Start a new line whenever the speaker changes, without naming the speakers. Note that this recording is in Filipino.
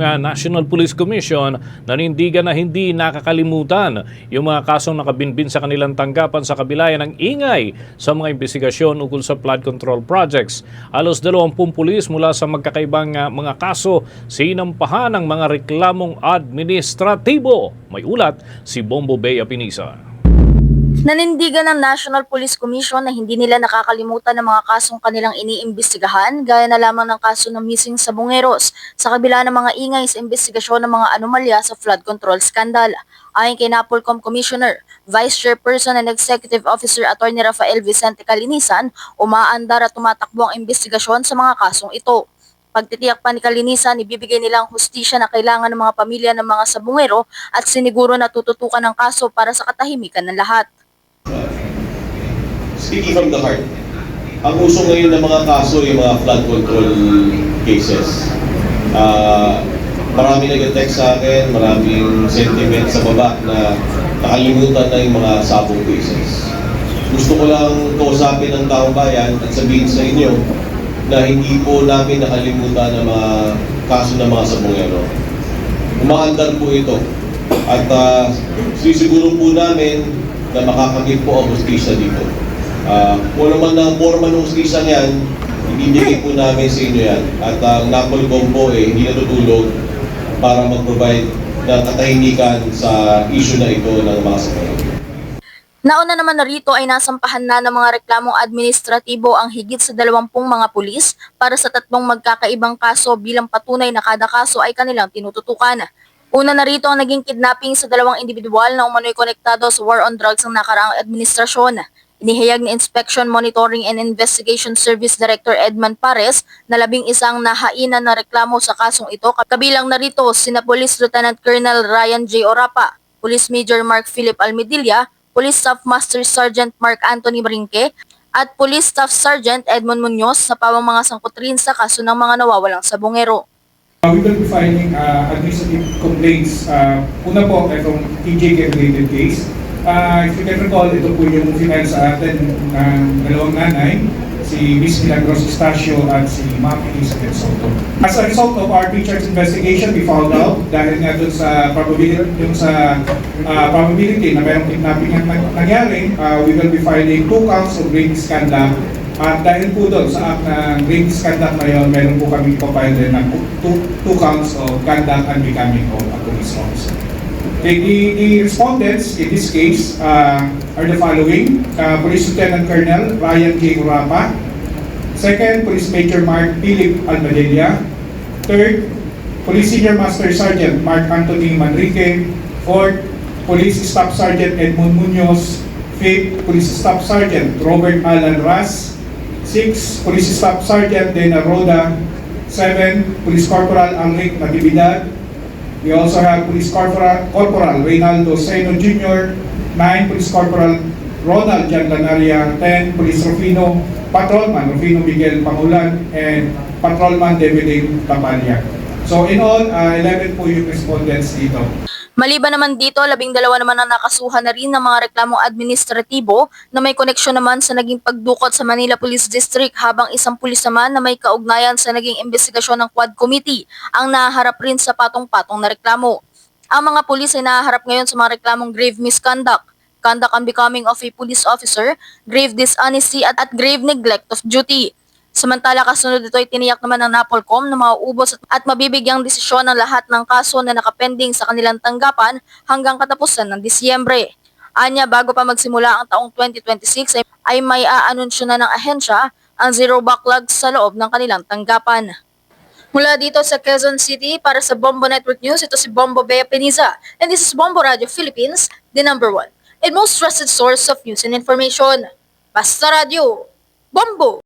National Police Commission nanindigan na hindi nakakalimutan yung mga kasong nakabinbin sa kanilang tanggapan sa kabilayan ng ingay sa mga investigasyon ukol sa flood control projects. Alos 20 pulis mula sa magkakaibang ah, mga kaso sinampahan ng mga reklamong administratibo. May ulat si Bombo Bea Pinisa.
Nanindigan ng National Police Commission na hindi nila nakakalimutan ng mga kasong kanilang iniimbestigahan gaya na lamang ng kaso ng missing sa Bungeros sa kabila ng mga ingay sa investigasyon ng mga anomalya sa flood control scandal. Ayon kay Napolcom Commissioner, Vice Chairperson and Executive Officer Attorney Rafael Vicente Calinisan, umaandar at tumatakbo ang investigasyon sa mga kasong ito. Pagtitiyak pa ni Kalinisan, ibibigay nilang hustisya na kailangan ng mga pamilya ng mga sabungero at siniguro na tututukan ng kaso para sa katahimikan ng lahat.
Speaking from the heart, ang uso ngayon ng mga kaso yung mga flood control cases. Ah, marami nag-text sa akin, maraming sentiment sa baba na nakalimutan na yung mga sabong cases. Gusto ko lang kausapin ng taong bayan at sabihin sa inyo na hindi po namin nakalimutan ang mga kaso ng mga sabongero. Umaandar po ito at uh, sisiguro po namin na makakamit po ang hustisya dito. Uh, kung naman ng forma ng hustisya yan, ibibigay po namin sa inyo yan. At ang Napolcom po eh, hindi natutulog para mag-provide ng katahimikan sa issue na ito ng mga sakay.
Nauna naman narito ay nasampahan na ng mga reklamong administratibo ang higit sa dalawampung mga pulis para sa tatlong magkakaibang kaso bilang patunay na kada kaso ay kanilang tinututukan. Una narito ang naging kidnapping sa dalawang individual na umano'y konektado sa war on drugs ng nakaraang administrasyon. Inihayag ni Inspection Monitoring and Investigation Service Director Edmund Pares na labing isang nahainan na reklamo sa kasong ito kabilang narito sina Police Lieutenant Colonel Ryan J. Orapa, Police Major Mark Philip Almedilla, Police Staff Master Sergeant Mark Anthony Brinque, at Police Staff Sergeant Edmond Munoz sa pawang mga sangkot rin sa kaso ng mga nawawalang sabongero.
Uh, we will be filing uh, administrative complaints. Uh, una po, itong TJK related case. Uh, if you can recall, ito po yung final sa atin ng dalawang nanay, si Miss Milagros Estacio at si Ma'am Elizabeth Soto. As a result of our teacher's investigation, we found out dahil nga dun sa probability, yung sa uh, probability na mayroong kidnapping ang nang- nangyari, uh, we will be filing two counts of grave misconduct at dahil po doon sa act ng grave misconduct na yun, meron po kami papayal din ng two, two counts of conduct and becoming of a police officer. The, the, the respondents in this case uh, are the following. Uh, Police Lieutenant Colonel Ryan J. Urapa. Second, Police Major Mark Philip Almadilla. Third, Police Senior Master Sergeant Mark Anthony Manrique. Fourth, Police Staff Sergeant Edmund Munoz. Fifth, Police Staff Sergeant Robert Alan Ras. Six, Police Staff Sergeant Dena Roda. Seven, Police Corporal Enric Natividad. We also have Police Corporal, Corporal Reynaldo Seno Jr., 9 Police Corporal Ronald Jan Lanaria, 10 Police Rufino, Patrolman Rufino Miguel Pangulan, and Patrolman Deviling Tapanya. So in all, uh, 11 po yung respondents dito.
Maliban naman dito, labing dalawa naman ang nakasuhan na rin ng mga reklamong administratibo na may koneksyon naman sa naging pagdukot sa Manila Police District habang isang pulis naman na may kaugnayan sa naging investigasyon ng Quad Committee ang naharap rin sa patong-patong na reklamo. Ang mga pulis ay naharap ngayon sa mga reklamong grave misconduct, conduct unbecoming of a police officer, grave dishonesty at, at grave neglect of duty. Samantala kasunod ito ay tiniyak naman ng Napolcom na mauubos at, mabibigyang desisyon ng lahat ng kaso na nakapending sa kanilang tanggapan hanggang katapusan ng Disyembre. Anya, bago pa magsimula ang taong 2026 ay, ay may aanunsyo na ng ahensya ang zero backlog sa loob ng kanilang tanggapan. Mula dito sa Quezon City para sa Bombo Network News, ito si Bombo Bea Peniza and this is Bombo Radio Philippines, the number one and most trusted source of news and information. Basta Radio, Bombo!